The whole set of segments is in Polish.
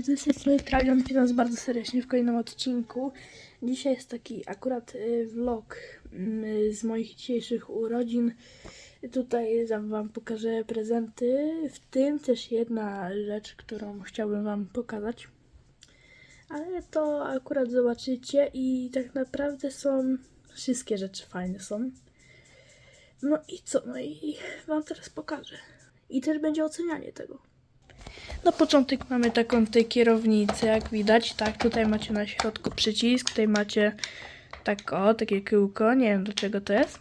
widzę się Travion, witam was bardzo serdecznie w kolejnym odcinku. Dzisiaj jest taki akurat y, vlog y, z moich dzisiejszych urodzin. Tutaj wam pokażę prezenty, w tym też jedna rzecz, którą chciałbym wam pokazać. Ale to akurat zobaczycie i tak naprawdę są wszystkie rzeczy fajne są. No i co? No i wam teraz pokażę. I też będzie ocenianie tego. Na początek mamy taką tutaj kierownicę, jak widać. Tak, tutaj macie na środku przycisk, tutaj macie tak o, takie kółko, nie wiem do czego to jest.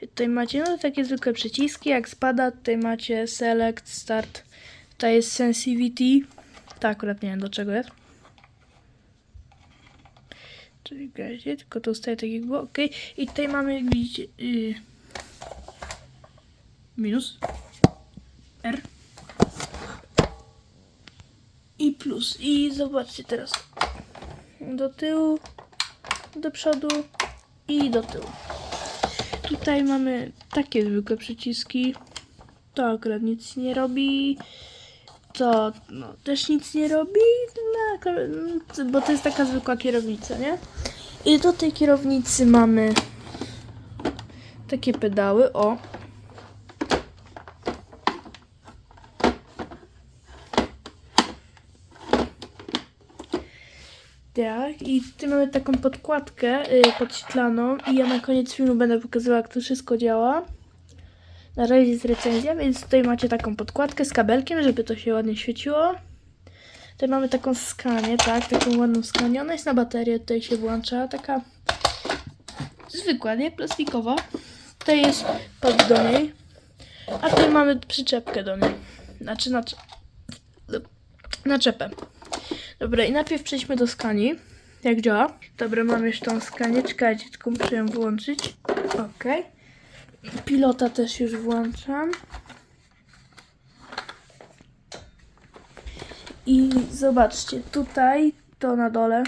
Tutaj macie no takie zwykłe przyciski, jak spada, tutaj macie select, start, tutaj jest sensitivity. To akurat nie wiem do czego jest. Czekajcie, tylko to staje tak jak było, ok. I tutaj mamy, jak widzicie, yy, minus R i plus. I zobaczcie teraz. Do tyłu, do przodu i do tyłu. Tutaj mamy takie zwykłe przyciski. To akurat nic nie robi. To no, też nic nie robi, no, bo to jest taka zwykła kierownica, nie? I do tej kierownicy mamy takie pedały, o, Tak, i tu mamy taką podkładkę y, podświetlaną i ja na koniec filmu będę pokazywała, jak to wszystko działa. Na razie jest recenzja, więc tutaj macie taką podkładkę z kabelkiem, żeby to się ładnie świeciło. Tutaj mamy taką skanię, tak, taką ładną skanię. Ona jest na baterię, tutaj się włącza, taka zwykła, nie? Plastikowa. Tutaj jest pod do niej, a tutaj mamy przyczepkę do niej. Znaczy na, naczepę. Dobra, i najpierw przejdźmy do skani. Jak działa? Dobra, mam już tą skanię. Czekajcie, tylko muszę ją włączyć. Ok. Pilota też już włączam. I zobaczcie, tutaj to na dole.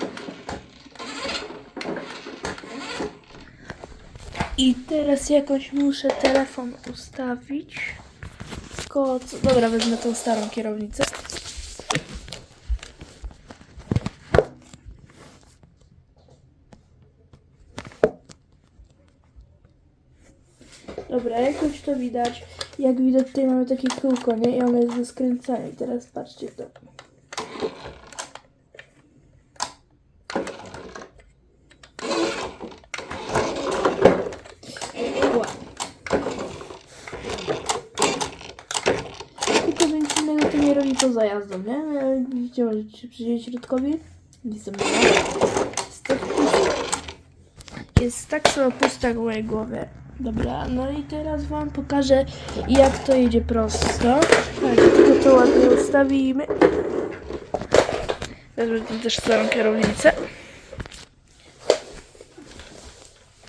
I teraz jakoś muszę telefon ustawić. Koło co? Dobra, wezmę tą starą kierownicę. Dobra, jakoś to widać. Jak widać, tutaj mamy takie kółko, nie? I ono jest do skręcania. I teraz patrzcie to. Tylko nic innego to nie robi poza jazdą, nie? Ale Widzicie, możecie przyjrzeć środkowi. Nie tak. Jest tak samo pusta w mojej głowie. Dobra, no i teraz wam pokażę jak to jedzie prosto. Tak, tylko to ładnie ustawimy. Wezmę też starą kierownicę.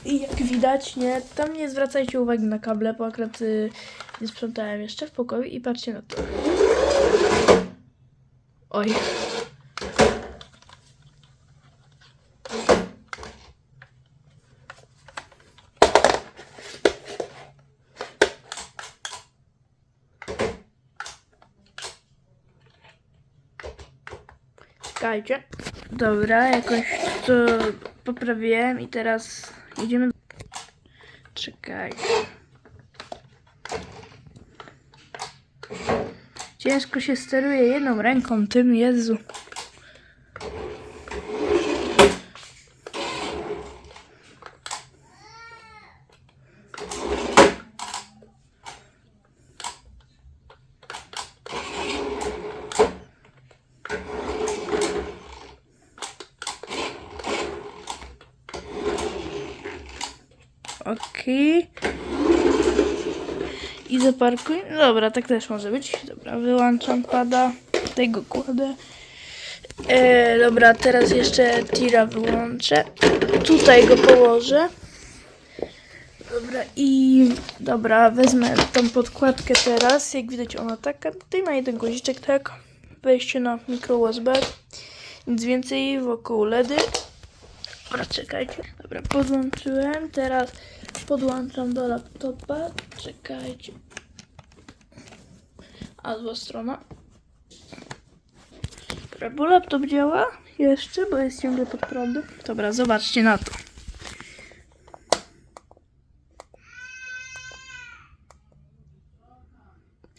I jak widać, nie, tam nie zwracajcie uwagi na kable, bo akurat y, nie sprzątałem jeszcze w pokoju i patrzcie na to. Oj. Czekajcie. Dobra, jakoś to poprawiłem i teraz jedziemy. Czekajcie. Ciężko się steruje jedną ręką tym, Jezu. Okej. Dobra, tak też może być. Dobra, wyłączam pada. Tutaj go kładę. E, dobra, teraz jeszcze tira wyłączę. Tutaj go położę. Dobra, i dobra, wezmę tą podkładkę teraz. Jak widać, ona taka. Tutaj ma jeden guziczek, tak. Wejście na mikro USB. Nic więcej wokół LEDy. Dobra, czekajcie. Dobra, podłączyłem. Teraz podłączam do laptopa. Czekajcie. A zła strona. Dobra, bo laptop działa jeszcze, bo jest ciągle pod prądem. Dobra, zobaczcie na to.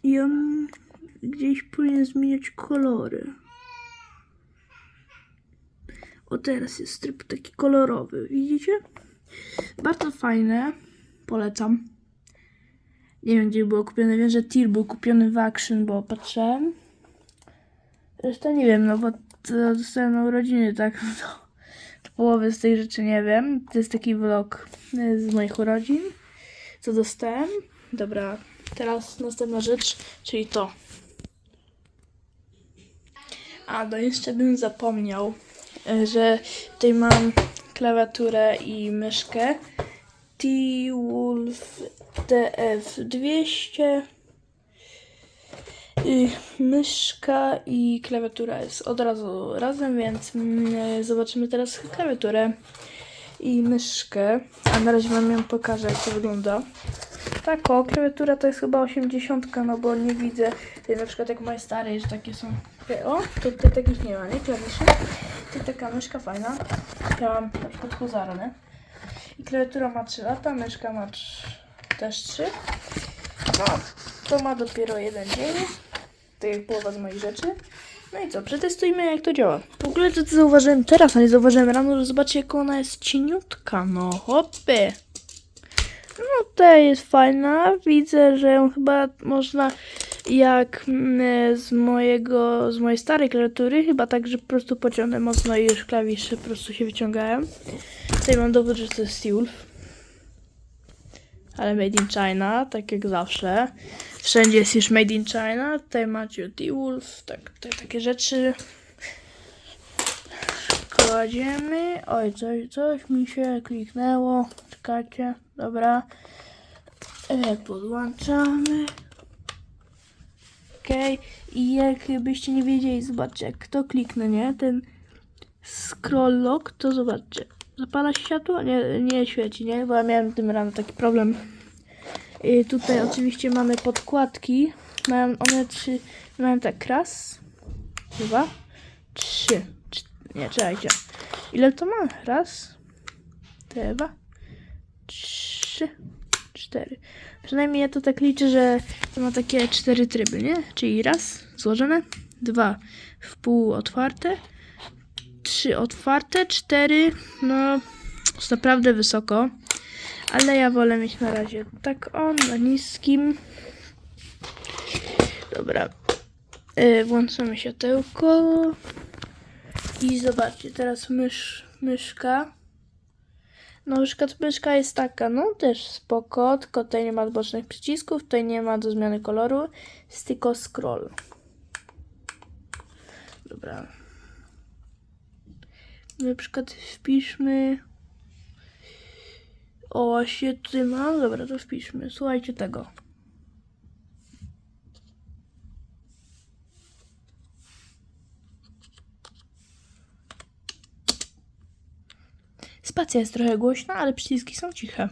I on gdzieś powinien zmieniać kolory. O, teraz jest tryb taki kolorowy, widzicie? Bardzo fajne, polecam. Nie wiem, gdzie było kupione. Wiem, że Tir był kupiony w Action, bo patrzyłem. Zresztą nie wiem, no bo to dostałem na urodziny, tak? To połowy z tych rzeczy nie wiem. To jest taki vlog y, z moich urodzin, co dostałem. Dobra, teraz następna rzecz, czyli to. A, no jeszcze bym zapomniał, y, że tutaj mam klawiaturę i myszkę. T-Wolf TF200 y, myszka i klawiatura jest od razu razem, więc mm, zobaczymy teraz klawiaturę i myszkę. A na razie wam ją pokażę, jak to wygląda. Tak, o, klawiatura to jest chyba 80, no bo nie widzę, na przykład jak moje stare, że takie są. O, to tutaj takich nie ma, nie? Klawiszy. To taka myszka fajna. Ja mam na przykład Huzarny. I klawiatura ma 3 lata, myszka ma trz- też 3. No, to ma dopiero jeden dzień. To jest połowa z moich rzeczy. No i co, przetestujmy jak to działa. W ogóle to, co zauważyłem teraz, a nie zauważyłem rano, że zobaczcie jak ona jest cieniutka. No hopy. No ta jest fajna. Widzę, że ją chyba można jak z mojego, z mojej starej klawiatury, chyba tak, że po prostu pociągnę mocno i już klawisze po prostu się wyciągają. Tutaj mam dowód, że to jest Wolf. Ale made in China, tak jak zawsze. Wszędzie jest już made in China. Tutaj macie Wolf, tak, tutaj takie rzeczy. Kładziemy. Oj, coś, coś mi się kliknęło. Czekajcie, dobra. E, podłączamy. I jakbyście nie wiedzieli, zobaczcie, jak to kliknę, nie? Ten scroll lock, to zobaczcie. Zapala się światło? Nie, nie świeci, nie? Bo ja miałem tym rano taki problem. I tutaj oczywiście mamy podkładki. Mają one trzy, mają tak raz, dwa, trzy. Cz- nie, czekajcie. Ile to ma? Raz, dwa, trzy, cztery. Przynajmniej ja to tak liczę, że to ma takie cztery tryby, nie? Czyli raz, złożone, dwa, w pół otwarte, trzy otwarte, cztery, no jest naprawdę wysoko, ale ja wolę mieć na razie tak on, na niskim. Dobra, yy, włączamy światełko i zobaczcie, teraz mysz, myszka. No, myszka, myszka jest taka, no też spoko, tylko tutaj nie ma bocznych przycisków, tutaj nie ma do zmiany koloru, jest tylko scroll. Dobra. Na przykład wpiszmy. O, właśnie tutaj mam. Dobra, to wpiszmy. Słuchajcie tego. Spacja jest trochę głośna, ale przyciski są ciche.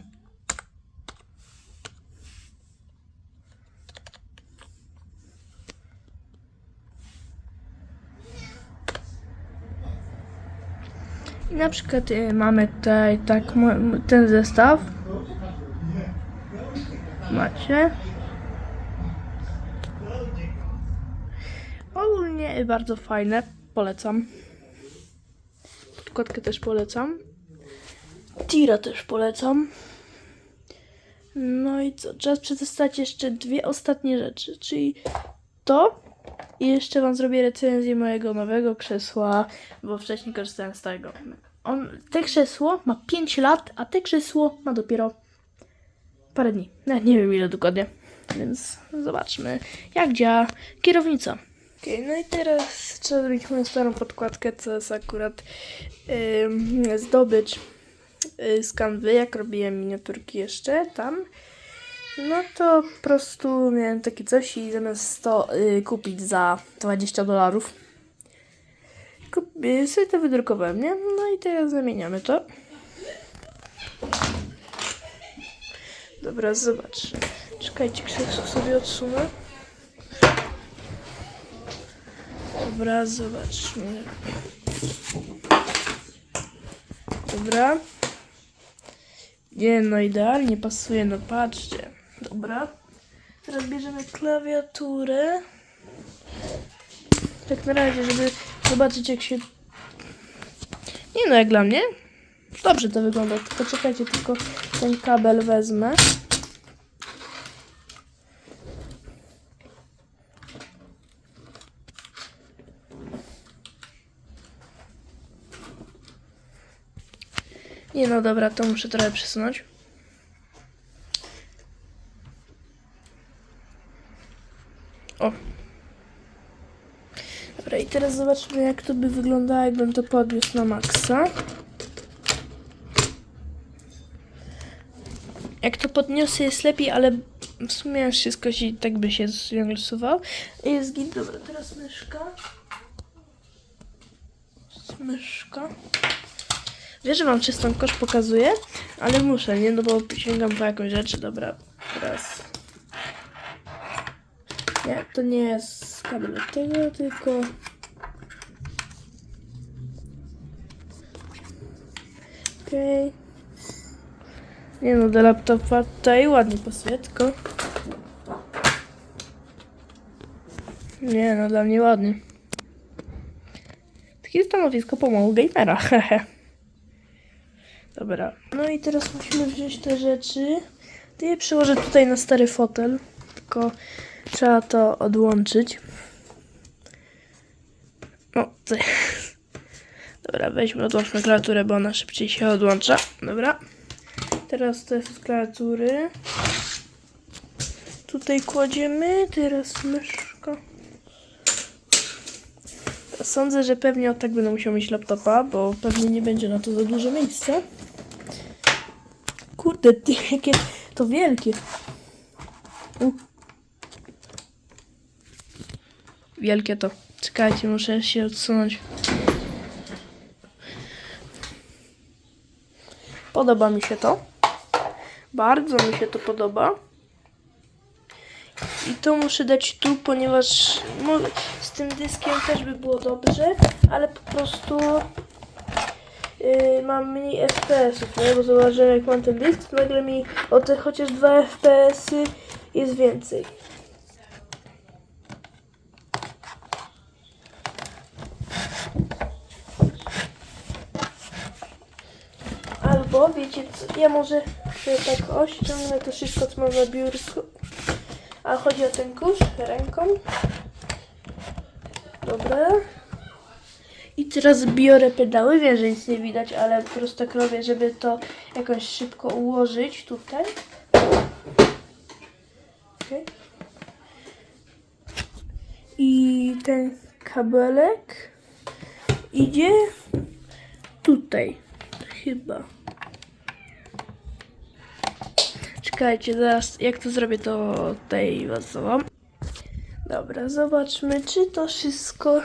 I na przykład y, mamy tutaj tak ten zestaw. Macie. Ogólnie bardzo fajne. Polecam. Podkładkę też polecam. Tira też polecam. No i co? Czas przetestować jeszcze dwie ostatnie rzeczy, czyli to i jeszcze wam zrobię recenzję mojego nowego krzesła, bo wcześniej korzystałem z tego. On, te krzesło ma 5 lat, a te krzesło ma dopiero parę dni. Nawet nie wiem ile dokładnie. Więc zobaczmy, jak działa kierownica. Okej, no i teraz trzeba zrobić moją starą podkładkę, co jest akurat ym, zdobycz z kanwy, jak robiłem miniaturki jeszcze tam. No to po prostu miałem takie coś i zamiast to y, kupić za 20 dolarów, y, sobie to wydrukowałem, nie? No i teraz zamieniamy to. Dobra, zobacz. Czekajcie, krzesło sobie odsunę. Dobra, zobaczmy. Dobra. Nie, no idealnie pasuje, no patrzcie. Dobra. Teraz bierzemy klawiaturę. Tak na razie, żeby zobaczyć jak się... Nie no, jak dla mnie. Dobrze to wygląda. Tylko czekajcie, tylko ten kabel wezmę. Nie no, dobra, to muszę trochę przesunąć. O. Dobra, i teraz zobaczmy, jak to by wyglądało, jakbym to podniósł na maksa. Jak to podniosę jest lepiej, ale w sumie wszystko się tak by się ciągle suwał. Jest git, dobra, teraz myszka. Myszka. Wiesz, że mam czystą kosz, pokazuję, ale muszę, nie? No bo sięgam po jakąś rzecz. Dobra, teraz. Nie, to nie jest kabel od tego, tylko... Okej. Nie no, do laptopa tutaj ładnie pasuje, tylko... Nie no, dla mnie ładnie. Takie stanowisko pomału gamera, hehe. Dobra. No i teraz musimy wziąć te rzeczy. To je przyłożę tutaj na stary fotel. Tylko trzeba to odłączyć. No, ty. Dobra, weźmy, odłączmy klawiaturę, bo ona szybciej się odłącza. Dobra. Teraz z klawiatury. Tutaj kładziemy. Teraz myszka. Sądzę, że pewnie o tak będę musiał mieć laptopa, bo pewnie nie będzie na to za dużo miejsca. Kurde, ty, jakie to wielkie. U. Wielkie to. Czekajcie, muszę się odsunąć. Podoba mi się to. Bardzo mi się to podoba. I to muszę dać tu, ponieważ z tym dyskiem też by było dobrze, ale po prostu yy, mam mniej FPS-ów, nie? bo zauważyłem jak mam ten dysk, to nagle mi o te chociaż 2 FPS-y jest więcej. Albo wiecie co, ja może tak ościągnę to wszystko co mam na biurku. A chodzi o ten kurz ręką. Dobra. I teraz biorę pedały, wiem, że nic nie widać, ale prostu tak żeby to jakoś szybko ułożyć tutaj. Okay. I ten kabelek idzie tutaj, chyba. Czekajcie, zaraz jak to zrobię, to tutaj was. Dobra, zobaczmy, czy to wszystko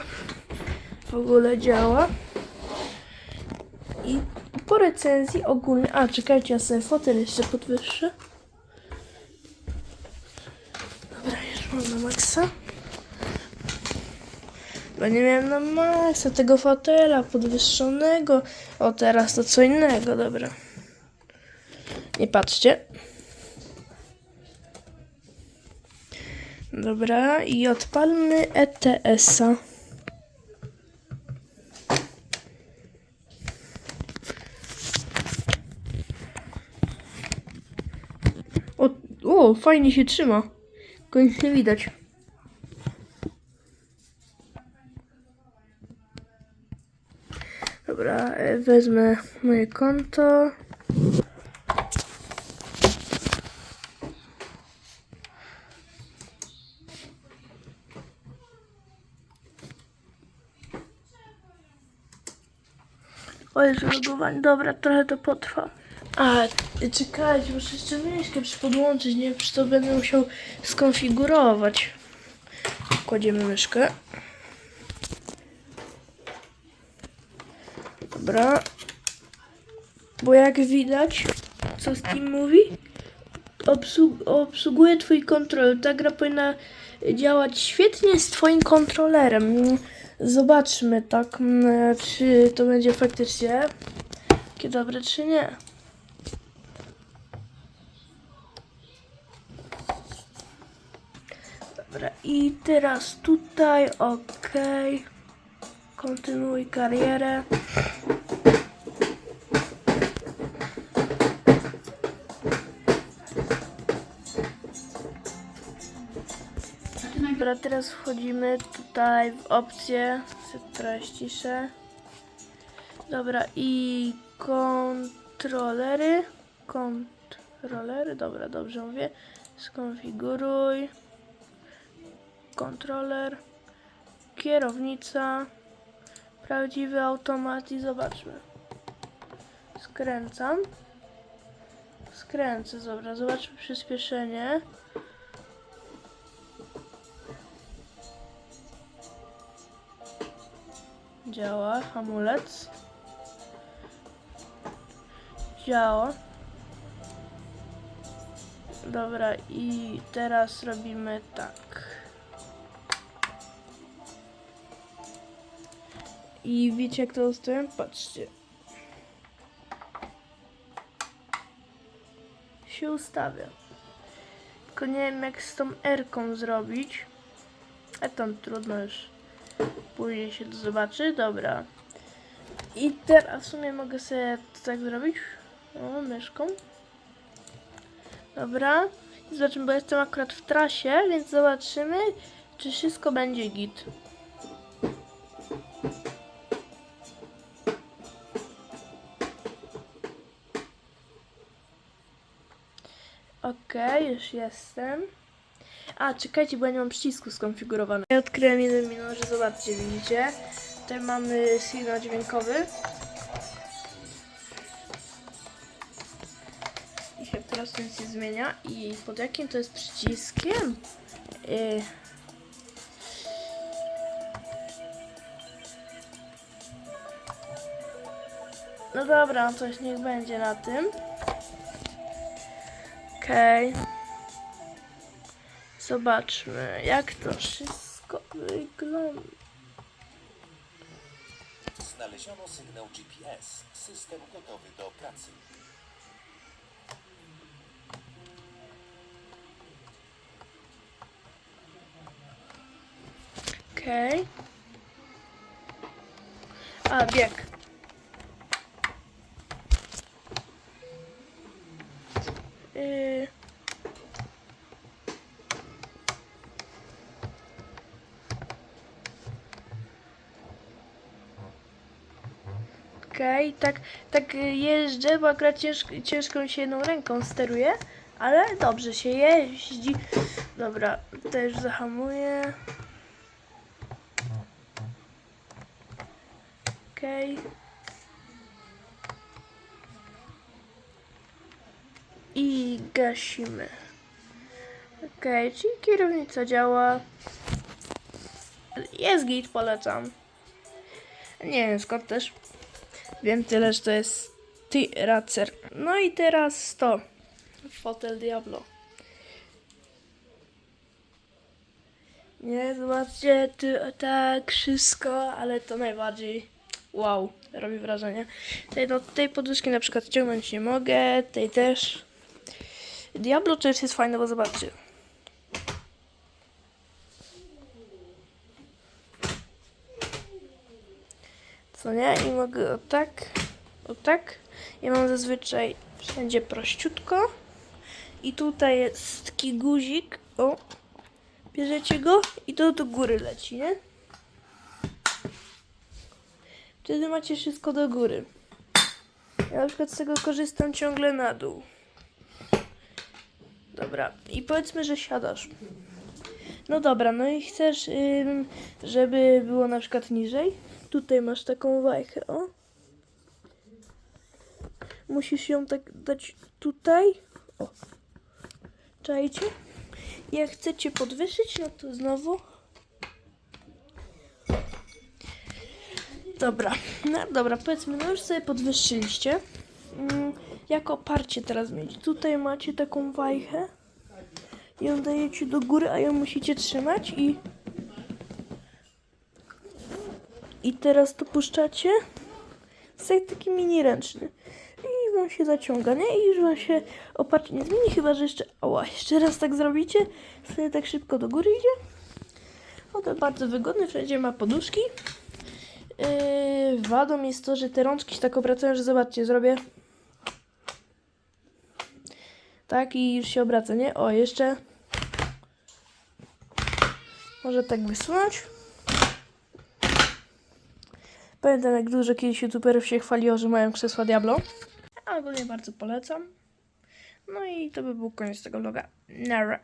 w ogóle działa. I po recenzji ogólnie... A, czekajcie, ja sobie fotel jeszcze podwyższę. Dobra, już mam na maksa. Bo nie miałem na maksa tego fotela podwyższonego. O, teraz to co innego, dobra. Nie patrzcie. Dobra, i odpalmy ETS-a. O, fajnie się trzyma. Tylko nic nie widać. Dobra, e, wezmę moje konto. O Jezu, logowanie. Dobra, trochę to potrwa. A, czekajcie, muszę jeszcze myszkę podłączyć, nie wiem, to będę musiał skonfigurować. Kładziemy myszkę. Dobra. Bo jak widać, co Steam mówi, obsług obsługuje twój kontroler. Ta gra powinna działać świetnie z twoim kontrolerem. Zobaczmy tak, mm, czy to będzie faktycznie takie dobre, czy nie. Dobra, i teraz tutaj, ok. Kontynuuj karierę. Dobra, teraz wchodzimy tutaj w opcję. Trochę ściszę. Dobra, i kontrolery. Kontrolery, dobra, dobrze mówię. Skonfiguruj. Kontroler. Kierownica. Prawdziwy automat i zobaczmy. Skręcam. Skręcę, dobra, zobaczmy przyspieszenie. Działa, hamulec. Działa. Dobra, i teraz robimy tak. I wiecie jak to ustawiam? Patrzcie. Się ustawia. Tylko nie wiem jak z tą R-ką zrobić. A tam trudno już. Później się to zobaczy. Dobra. I teraz w sumie mogę sobie to tak zrobić. O, myszką. Dobra. Zobaczymy, bo jestem akurat w trasie, więc zobaczymy, czy wszystko będzie git. Okej, już jestem. A, czekajcie, bo ja nie mam przycisku skonfigurowanego. Ja odkryłem jeden minut, że zobaczcie, widzicie? Tutaj mamy sygnał dźwiękowy. I się teraz nic nie zmienia. I pod jakim to jest przyciskiem? Yy. No dobra, coś niech będzie na tym. Okej. Zobaczmy, jak to wszystko wygląda. Znaleziono sygnał GPS. System gotowy do pracy. Okej. A, bieg. Yy. Okej, tak, tak jeżdżę, bo akurat ciężko, ciężko się jedną ręką steruje, ale dobrze się jeździ. Dobra, też zahamuję. Okej. I gasimy. Okej, czyli kierownica działa. Jest git, polecam. Nie wiem skąd też. Wiem tyle, że to jest T-Racer. No i teraz to. Fotel Diablo. Nie, zobaczcie, tu, tak, wszystko, ale to najbardziej wow, robi wrażenie. Tej, no, tej poduszki na przykład ciągnąć nie mogę, tej też. Diablo też jest fajne, bo zobaczcie. Co nie? I mogę o tak, o tak. Ja mam zazwyczaj wszędzie prościutko. I tutaj jest taki guzik, o, bierzecie go i to do góry leci, nie? Wtedy macie wszystko do góry. Ja na przykład z tego korzystam ciągle na dół. Dobra, i powiedzmy, że siadasz. No dobra, no i chcesz, ym, żeby było na przykład niżej. Tutaj masz taką wajchę, o. Musisz ją tak dać tutaj. O. Czajcie? Jak chcecie podwyższyć, no to znowu. Dobra, no dobra, powiedzmy, no już sobie podwyższyliście. Mm, jak oparcie teraz mieć? Tutaj macie taką wajchę. Ją dajecie do góry, a ją musicie trzymać i I teraz to puszczacie. Jest taki mini ręczny. I wam się zaciąga, nie? I już wam się oparcie nie zmieni, chyba że jeszcze, oła, jeszcze raz tak zrobicie. Wtedy tak szybko do góry idzie. O, to bardzo wygodny, wszędzie ma poduszki. Yy, wadą jest to, że te rączki się tak obracają, że zobaczcie, zrobię. Tak i już się obraca, nie? O, jeszcze. Może tak wysunąć. Pamiętam jak dużo kiedyś youtuberów się chwaliło, że mają krzesła Diablo. A ogólnie bardzo polecam. No i to by był koniec tego vloga. Nara.